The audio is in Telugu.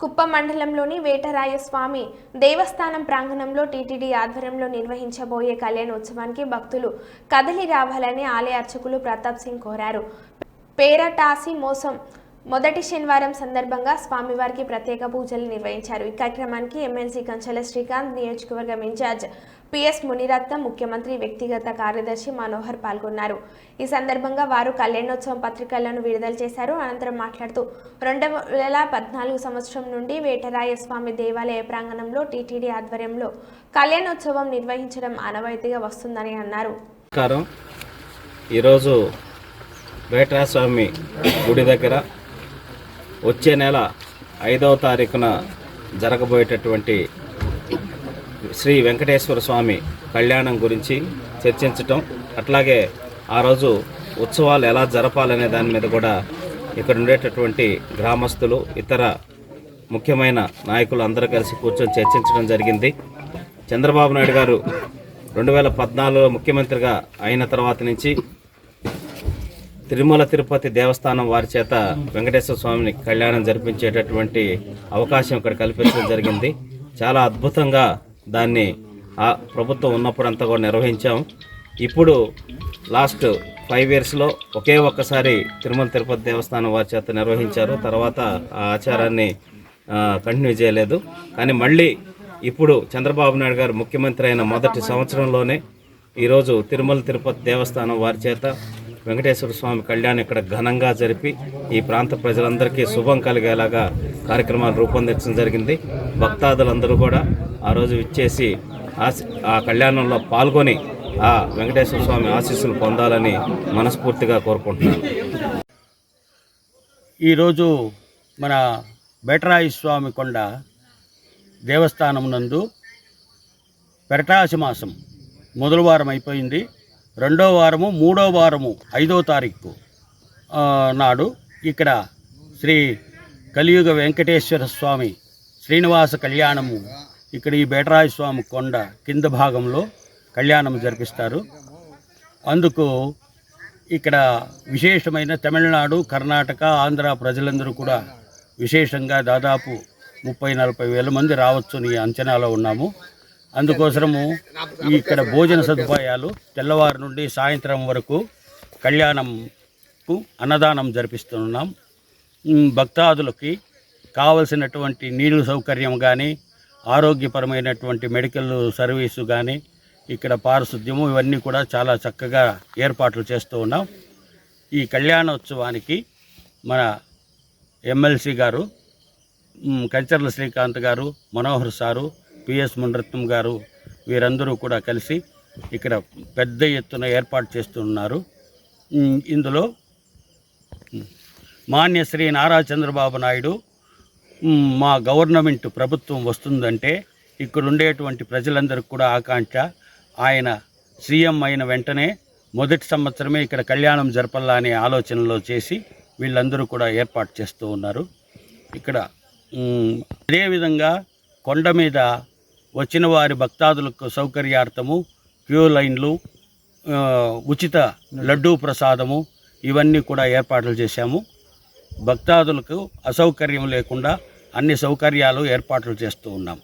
కుప్ప మండలంలోని వేటరాయస్వామి దేవస్థానం ప్రాంగణంలో టీటీడీ ఆధ్వర్యంలో నిర్వహించబోయే కళ్యాణోత్సవానికి భక్తులు కదలి రావాలని ఆలయ అర్చకులు ప్రతాప్ సింగ్ కోరారు. పేరటాసి మోసం మొదటి శనివారం సందర్భంగా స్వామివారికి ప్రత్యేక పూజలు నిర్వహించారు. ఈ కార్యక్రమానికి ఎమ్మెల్సీ కంచెల శ్రీకాంత్ నియోజకవర్గం ఇన్ఛార్జ్ పిఎస్ మునిరత్న ముఖ్యమంత్రి వ్యక్తిగత కార్యదర్శి మనోహర్ పాల్గొన్నారు. ఈ సందర్భంగా వారు కళ్యాణోత్సవం పత్రికలను విడుదల చేశారు. అనంతరం మాట్లాడుతూ రెండు వేల పద్నాలుగు సంవత్సరం నుండి వేటరాయ స్వామి దేవాలయ ప్రాంగణంలో టీటీడీ ఆధ్వర్యంలో కళ్యాణోత్సవం నిర్వహించడం ఆనవాయితీగా వస్తుందని అన్నారు. ఈరోజు వేటరాయ స్వామి గుడి దగ్గర వచ్చే నెల ఐదవ తారీఖున జరగబోయేటటువంటి శ్రీ వెంకటేశ్వర స్వామి కళ్యాణం గురించి చర్చించటం అట్లాగే ఆ రోజు ఉత్సవాలు ఎలా జరపాలనే దాని మీద కూడా ఇక్కడ ఉండేటటువంటి గ్రామస్తులు ఇతర ముఖ్యమైన నాయకులు అందరూ కలిసి కూర్చొని చర్చించడం జరిగింది. చంద్రబాబు నాయుడు గారు రెండు వేల పద్నాలుగులో ముఖ్యమంత్రిగా అయిన తర్వాత నుంచి తిరుమల తిరుపతి దేవస్థానం వారి చేత వెంకటేశ్వర స్వామిని కళ్యాణం జరిపించేటటువంటి అవకాశం ఇక్కడ కల్పించడం జరిగింది. చాలా అద్భుతంగా దాన్ని ఆ ప్రభుత్వం ఉన్నప్పుడంతా కూడా నిర్వహించాం. ఇప్పుడు లాస్ట్ ఫైవ్ ఇయర్స్లో ఒకే ఒక్కసారి తిరుమల తిరుపతి దేవస్థానం వారి చేత నిర్వహించారు. తర్వాత ఆ ఆచారాన్ని కంటిన్యూ చేయలేదు. కానీ మళ్ళీ ఇప్పుడు చంద్రబాబు నాయుడు గారు ముఖ్యమంత్రి అయిన మొదటి సంవత్సరంలోనే ఈరోజు తిరుమల తిరుపతి దేవస్థానం వారి చేత వెంకటేశ్వర స్వామి కళ్యాణం ఇక్కడ ఘనంగా జరిపి ఈ ప్రాంత ప్రజలందరికీ శుభం కలిగేలాగా కార్యక్రమాలు రూపొందించడం జరిగింది. భక్తాదులందరూ కూడా ఆ రోజు ఇచ్చేసి ఆ కళ్యాణంలో పాల్గొని ఆ వెంకటేశ్వర స్వామి ఆశీస్సులు పొందాలని మనస్ఫూర్తిగా కోరుకుంటున్నాను. ఈరోజు మన బెటరాయి స్వామి కొండ దేవస్థానం నందు పెరటాసి మాసం మొదలవారం అయిపోయింది రెండో వారము మూడో వారము ఐదో తారీఖు నాడు ఇక్కడ శ్రీ కలియుగ వెంకటేశ్వర స్వామి శ్రీనివాస కళ్యాణము ఇక్కడ ఈ బేటరాయి స్వామి కొండ కింద భాగంలో కళ్యాణం జరిపిస్తారు. అందుకు ఇక్కడ విశేషమైన తమిళనాడు కర్ణాటక ఆంధ్ర ప్రజలందరూ కూడా విశేషంగా దాదాపు ముప్పై నలభై వేల మంది రావచ్చని అంచనాలో ఉన్నాము. అందుకోసము ఇక్కడ భోజన సదుపాయాలు తెల్లవారు నుండి సాయంత్రం వరకు కళ్యాణంకు అన్నదానం జరిపిస్తున్నాం. భక్తాదులకి కావలసినటువంటి నీళ్ళు సౌకర్యం కానీ ఆరోగ్యపరమైనటువంటి మెడికల్ సర్వీసు కానీ ఇక్కడ పారిశుద్ధ్యము ఇవన్నీ కూడా చాలా చక్కగా ఏర్పాట్లు చేస్తూ ఉన్నాం. ఈ కళ్యాణోత్సవానికి మన ఎమ్మెల్సీ గారు కంచర్ల శ్రీకాంత్ గారు మనోహర్ సారు పిఎస్ మునరత్నం గారు వీరందరూ కూడా కలిసి ఇక్కడ పెద్ద ఎత్తున ఏర్పాటు చేస్తున్నారు. ఇందులో మాన్య శ్రీ నారా చంద్రబాబు నాయుడు మా గవర్నమెంట్ ప్రభుత్వం వస్తుందంటే ఇక్కడ ఉండేటువంటి ప్రజలందరికీ కూడా ఆకాంక్ష. ఆయన సీఎం అయిన వెంటనే మొదటి సంవత్సరమే ఇక్కడ కళ్యాణం జరపాలా అనే ఆలోచనలో చేసి వీళ్ళందరూ కూడా ఏర్పాటు చేస్తూ ఉన్నారు. ఇక్కడ అదేవిధంగా కొండ మీద వచ్చిన వారి భక్తాదులకు సౌకర్యార్థము క్యూ లైన్లు ఉచిత లడ్డూ ప్రసాదము ఇవన్నీ కూడా ఏర్పాట్లు చేశాము. భక్తాదులకు అసౌకర్యం లేకుండా అన్ని సౌకర్యాలు ఏర్పాట్లు చేస్తూ ఉన్నాం.